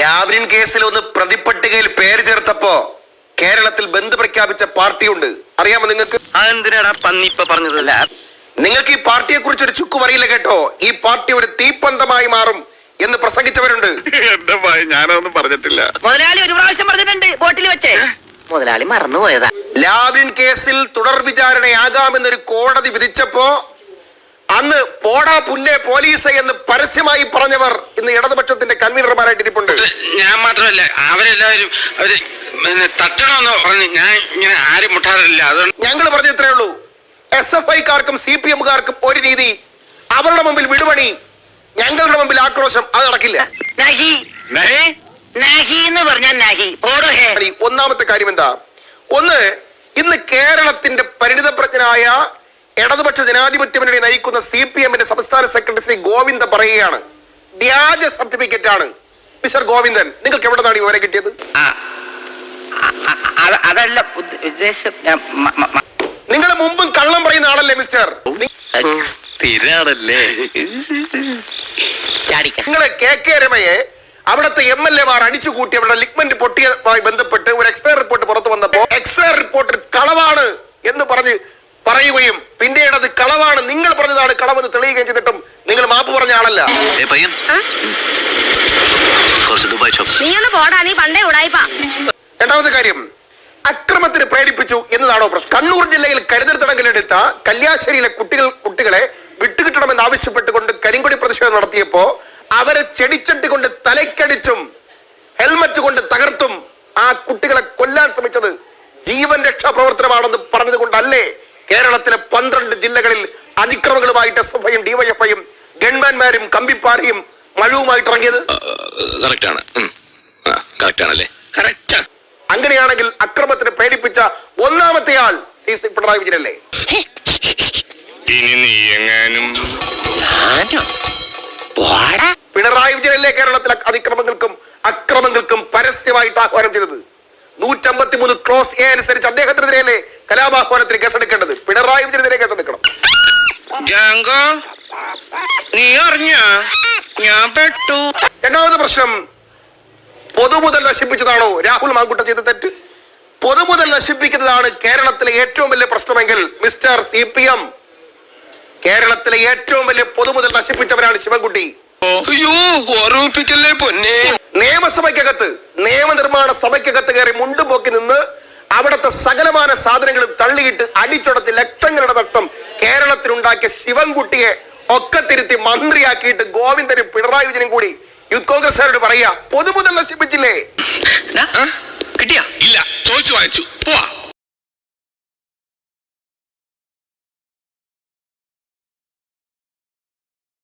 Lavalin കേസിൽ ഒന്ന് പ്രതിപട്ടികയിൽ പേര് ചേർത്തപ്പോ കേരളത്തിൽ ബന്ദ് പ്രഖ്യാപിച്ച പാർട്ടിയുണ്ട്. അറിയാമോ നിങ്ങൾക്ക്? പറഞ്ഞതല്ല നിങ്ങൾക്ക് ഈ പാർട്ടിയെ കുറിച്ച് ഒരു ചുക്കും അറിയില്ല കേട്ടോ. ഈ പാർട്ടി ഒരു തീപ്പന്തമായി മാറും എന്ന് പ്രസംഗിച്ചവരുണ്ട്. എന്റെ ഭയ? ഞാനൊന്നും പറഞ്ഞിട്ടില്ല. മുതലാളി ഒരു പ്രാവശ്യം പറഞ്ഞിട്ടുണ്ട് ബോട്ടിൽ വെച്ചേ. മുതലാളി മറന്നുപോയതാ. ലാവ്ലിൻ കേസിൽ തുടർ വിചാരണയാകാമെന്നൊരു കോടതി വിധിച്ചപ്പോ അന്ന് പോടാ പുല്ലേ പോലീസ് എന്ന് പരസ്യമായി പറഞ്ഞവർ ഇന്ന് ഇടതുപക്ഷത്തിന്റെ കൺവീനർമാരായിട്ട് ഇരിപ്പുണ്ട്. ഞാൻ മാത്രമല്ല അവരെല്ലാവരും അവർ തട്ടണമെന്ന് പറഞ്ഞു ഞാൻ ഇങ്ങനെ ആരും മുട്ടാറില്ല. അതുകൊണ്ട് ഞങ്ങൾ പറഞ്ഞ ഇത്രേ ഉള്ളൂ. എസ് എഫ് ഐക്കാർക്കും സി പി എമ്മുകാർക്കും ഒരു രീതി. അവരുടെ മുമ്പിൽ വിടുപണി ഞങ്ങളുടെ മുമ്പിൽ ആക്രോശം അത് നടക്കില്ല. ഒന്നാമത്തെ കാര്യം എന്താ? ഒന്ന് ഇന്ന് കേരളത്തിന്റെ പരിണിതപ്രജ്ഞനായ ഇടതുപക്ഷ ജനാധിപത്യ മുന്നണി നയിക്കുന്ന സി പി എമ്മിന്റെ സംസ്ഥാന സെക്രട്ടറി ശ്രീ ഗോവിന്ദ പറയുകയാണ്. വ്യാജ സർട്ടിഫിക്കറ്റ് ആണ്. മിസ്റ്റർ ഗോവിന്ദൻ നിങ്ങൾക്ക് എവിടെ നിന്നാണ് ഇവരെ വിവരം കിട്ടിയത്? അതല്ല ഉദ്ദ- ഉദ്ദേശം നിങ്ങൾ മുമ്പും കള്ളം പറയുന്ന ആളല്ലേ മിസ്റ്റർ? സ്ഥിരാണല്ലേ. നിങ്ങൾ കെ കെ രമയെ അവിടുത്തെ എം എൽ എ മാർ അടിച്ചു കൂട്ടി അവരുടെ ലിഗ്മെന്റ് പൊട്ടിയതുമായി ബന്ധപ്പെട്ട് ഒരു എക്സ്റേ റിപ്പോർട്ട് പുറത്തു വന്നപ്പോ എക്സ്റേ റിപ്പോർട്ട് കളവാണ് എന്ന് പറഞ്ഞ് പറയുകയും പിന്നീട് അത് കളവാണ് നിങ്ങൾ കളവെന്ന് തെളിയുകയും ചെയ്തിട്ടും നിങ്ങൾ മാപ്പ് പറഞ്ഞ ആളല്ല. പയ്യൻ. കുറച്ച് ദുബായ് ചോപ്സ് നീ ഒന്ന് പോടാ നീ പണ്ടേ ഉടായിപ്പാ. രണ്ടാമത്തെ കാര്യം അക്രമത്തിന് പ്രേരിപ്പിച്ചു എന്നതാണോ പ്രശ്നം? കണ്ണൂർ ജില്ലയിൽ കരുതൽ തടങ്കലെടുത്ത കല്യാശ്ശേരിയിലെ കുട്ടികൾ കുട്ടികളെ വിട്ടുകിട്ടണമെന്ന് ആവശ്യപ്പെട്ടുകൊണ്ട് കരിങ്കൊടി പ്രതിഷേധം നടത്തിയപ്പോ അവരെ ചെടിച്ചട്ടി കൊണ്ട് തലക്കടിച്ചും ഹെൽമറ്റ് കൊണ്ട് തകർത്തും ആ കുട്ടികളെ കൊല്ലാൻ ശ്രമിച്ചത് ജീവൻ രക്ഷാ പ്രവർത്തനമാണെന്ന് പറഞ്ഞത് കൊണ്ടല്ലേ കേരളത്തിലെ പന്ത്രണ്ട് ജില്ലകളിൽ അതിക്രമങ്ങളുമായിട്ട് എസ് എഫ് ഐയും ഡിവൈഎഫ്ഐയും ഗൺമാൻമാരും കമ്പിപ്പാറയും മഴവുമായിട്ട് ഇറങ്ങിയത് കറക്റ്റ്. അങ്ങനെയാണെങ്കിൽ അക്രമത്തിന് പേടിപ്പിച്ച ഒന്നാമത്തെ ആൾ സി സി പിണറായി വിജയനല്ലേ? ഇനി നീ എങ്ങാനും പിണറായി വിജയനല്ലേ കേരളത്തിലെ അതിക്രമങ്ങൾക്കും അക്രമങ്ങൾക്കും പരസ്യമായിട്ട് ആഹ്വാനം ചെയ്തത്? നൂറ്റമ്പത്തി മൂന്ന് ക്ലോസ് എ അനുസരിച്ച് അദ്ദേഹത്തിനെതിരെയല്ലേ കലാപാഹ്വാനത്തിന് കേസെടുക്കേണ്ടത്? പിണറായി വിജയനെതിരെ കേസെടുക്കണം. ജാങ്കോ നീ അറിഞ്ഞ? ഞാൻ പെട്ടു. രണ്ടാമത്തെ പ്രശ്നം? പൊതുമുതൽ നശിപ്പിച്ചതാണോ രാഹുൽ മാങ്കുട്ട ചെയ്ത തെറ്റ്? പൊതുമുതൽ നശിപ്പിക്കുന്നതാണ് കേരളത്തിലെ ഏറ്റവും വലിയ പ്രശ്നമെങ്കിൽ മിസ്റ്റർ സി പി എം. കേരളത്തിലെ ഏറ്റവും വലിയ പൊതുമുതൽ നശിപ്പിച്ചവരാണ് ശിവൻകുട്ടി. അയ്യോ ഓർമ്മിപ്പിക്കല്ലേ പൊന്നെ? നിയമസഭയ്ക്കകത്ത് നിയമനിർമ്മാണ സഭയ്ക്കകത്ത് കയറി മുണ്ടുപോക്കി നിന്ന് അവിടുത്തെ സകലമാന സാധനങ്ങളും തള്ളിയിട്ട് അടിച്ചുടച്ച് ലക്ഷങ്ങളുടെ നഷ്ടം കേരളത്തിലുണ്ടാക്കിയ ശിവൻകുട്ടിയെ ഒക്കെ തിരുത്തി മന്ത്രിയാക്കിയിട്ട് ഗോവിന്ദനും പിണറായി വിജയനും കൂടി യൂത്ത് കോൺഗ്രസ്സുകാരോട് പറയാ പൊതുമുതൽ നശിപ്പിച്ചില്ലേ? കിട്ടിയാ? ഇല്ല ചോദിച്ചു വാങ്ങിച്ചു. പോവാ.